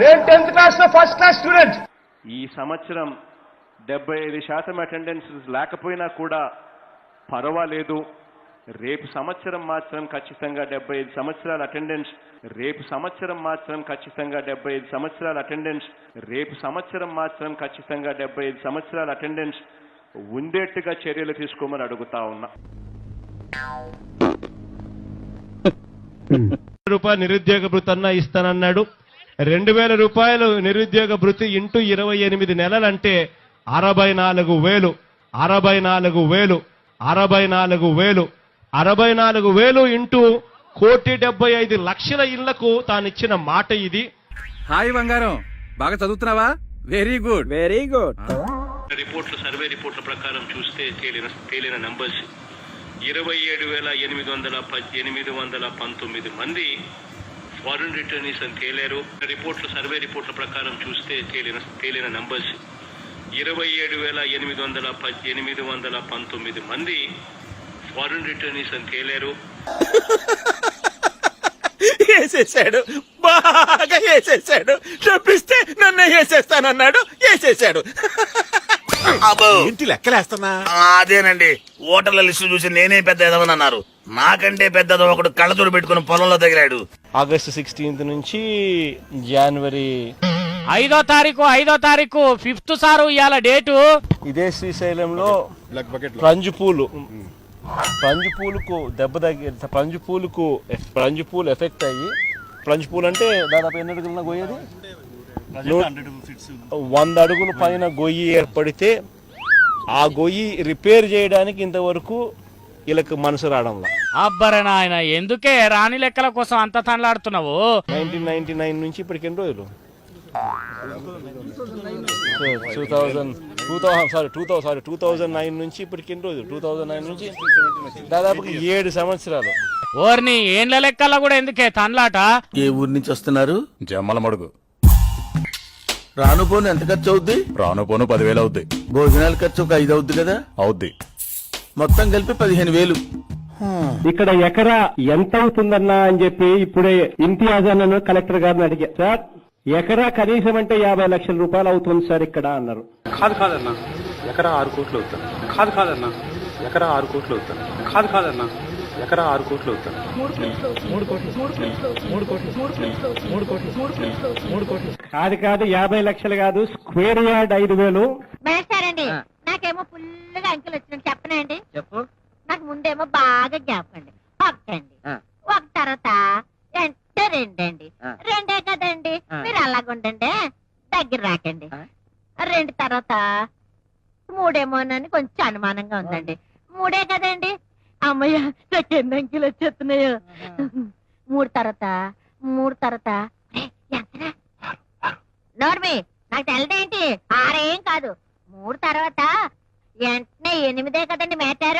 నేను టెన్త్ క్లాస్లో first class student. ఈ సంవత్సరం డెబ్బై ఐదు శాతం అటెండెన్స్ లేకపోయినా కూడా పర్వాలేదు. రేపు సంవత్సరం మాత్రం ఖచ్చితంగా డెబ్బై ఐదు సంవత్సరాల అటెండెన్స్ రేపు సంవత్సరం మాత్రం ఖచ్చితంగా డెబ్బై ఐదు సంవత్సరాల అటెండెన్స్ రేపు సంవత్సరం మాత్రం ఖచ్చితంగా డెబ్బై ఐదు సంవత్సరాల అటెండెన్స్ ఉండేట్టుగా చర్యలు తీసుకోమని అడుగుతా ఉన్నా. రూపాయలు నిరుద్యోగ భృతి అన్న ఇస్తానన్నాడు. రెండు వేల రూపాయలు నిరుద్యోగ భృతి ఇంటూ ఇరవై ఎనిమిది నెలలంటే అరవై నాలుగు వేలు అరవై నాలుగు వేలు అరవై నాలుగు వేలు అరవై నాలుగు వేలు ఇంటూ కోటి డెబ్బై ఐదు లక్షల ఇళ్ళకు తానిచ్చిన మాట ఇది. హాయ్ బంగారం బాగా చదువుతున్నావా? వెరీ గుడ్ వెరీ గుడ్ రిపోర్ట్ల సర్వే రిపోర్ట్ల ప్రకారం చూస్తే తేలిన తేలిన నంబర్స్ ఇరవై ఏడు వేల ఎనిమిది వందల పద్- ఎనిమిది వందల పంతొమ్మిది మంది ఫారిన్ రిటర్నీస్ అని తేలారు. రిపోర్ట్ల సర్వే రిపోర్ట్ల ప్రకారం చూస్తే తేలిన తేలిన నంబర్స్. ఇరవై ఏడు వేల ఎనిమిది వందల ఎనిమిది వందల పంతొమ్మిది మంది ఫారిన్ రిటర్నీస్ అని తేలారు. వేసేసాడు. బాగా వేసేసాడు. డబ్బిస్తే నన్ను వేసేస్తానన్నాడు. వేసేసాడు. ఇంటి లెక్కలేస్తున్నా? అదేనండి. ఓటర్ల లిస్టు చూసి నేనే పెద్ద ఎదవని అన్నారు నాకంటే పెద్ద ఒకడు కళ్ళజోడు పెట్టుకుని పొలంలో తగిలాడు. ఆగస్టు సిక్స్టీన్త్ నుంచి జనవరి ఐదో తారీఖు ఐదో తారీఖు ఫిఫ్త్ సారు ఇవాళ డేటు. ఇదే శ్రీశైలంలో ప్రంజు పూలు. ప్రంజు పూలకు దెబ్బ తగ్గి ప్రంజు పూలకు ప్రంజు పూలు ఎఫెక్ట్ అయ్యి ప్రంజు పూలు అంటే దాదాపు ఎన్ని అడుగుల గొయ్యది వంద అడుగుల పైన గొయ్యి ఏర్పడితే ఆ గొయ్యి రిపేర్ చేయడానికి ఇంతవరకు వీళ్ళకి మనసు రావడంలా. అబ్బరే నాయన ఎందుకే రాణి లెక్కల కోసం అంత తనలాడుతున్నావు? నైన్టీన్ నైన్టీ నైన్ నుంచి ఇప్పటికి ఎన్ని రోజులు? Two thousand two thousand sorry two thousand sorry two thousand nine నుంచి ఇప్పటికి ఎన్ని రోజులు? టూ థౌజండ్ నైన్ నుంచి దాదాపు ఏడు సంవత్సరాలు. ఓర్ని ఏండ్ల లెక్కల కూడా ఎందుకే తనలాట? ఏ ఊరి నుంచి వస్తున్నారు? జమ్మల మడుగు. రాను పోను ఎంత ఖర్చు అవుద్ది? రాను పోను పదివేలు అవుద్ది. భోజనాల ఖర్చు ఒక ఐదు అవుద్ది కదా? అవుద్ది. మొత్తం కలిపి పదిహేను వేలు. ఇక్కడ ఎకరా ఎంత అవుతుందన్నా అని చెప్పి ఇప్పుడే ఇంతియాజ్ అన్నను కలెక్టర్ గారిని అడిగా. సార్ ఎకరా కనీసం అంటే యాభై లక్షల రూపాయలు అవుతుంది సార్ ఇక్కడ అన్నారు. కాదు కాదన్నా. ఎకరా ఆరు కోట్లు అవుతాను కాదు కాదన్నా. ఎకరా ఆరు కోట్లు అవుతాను కాదు కాదన్నా. ఎకరా ఆరు కోట్లు అవుతాను కాదు కాదు యాభై లక్షలు కాదు స్క్వేర్ యార్డ్ ఐదు వేలు. నాకేమో ఫుల్గా అంకెలు వచ్చినట్టు చెప్పనండి. చెప్పు. నాకు ముందేమో బాగా జ్ఞాపకండి ఒకటండి. ఆ. ఒక తర్వాత అంటే రెండండి. ఆ. రెండే కదండి. ఆ. మీరు అలాగుండండి. దగ్గర రాకండి. ఆ. రెండు తర్వాత మూడేమోనని కొంచెం అనుమానంగా ఉందండి. మూడే కదండి. అమ్మయ్య నాకు ఎన్ని అంకెలు వచ్చేస్తున్నాయో. మూడు తర్వాత మూడు తర్వాత. ఎంతరా? నోర్మి నాకు తెలదేంటి? ఆరేం కాదు. మూడు తర్వాత వెంటనే ఎనిమిదే కదండి మేటారు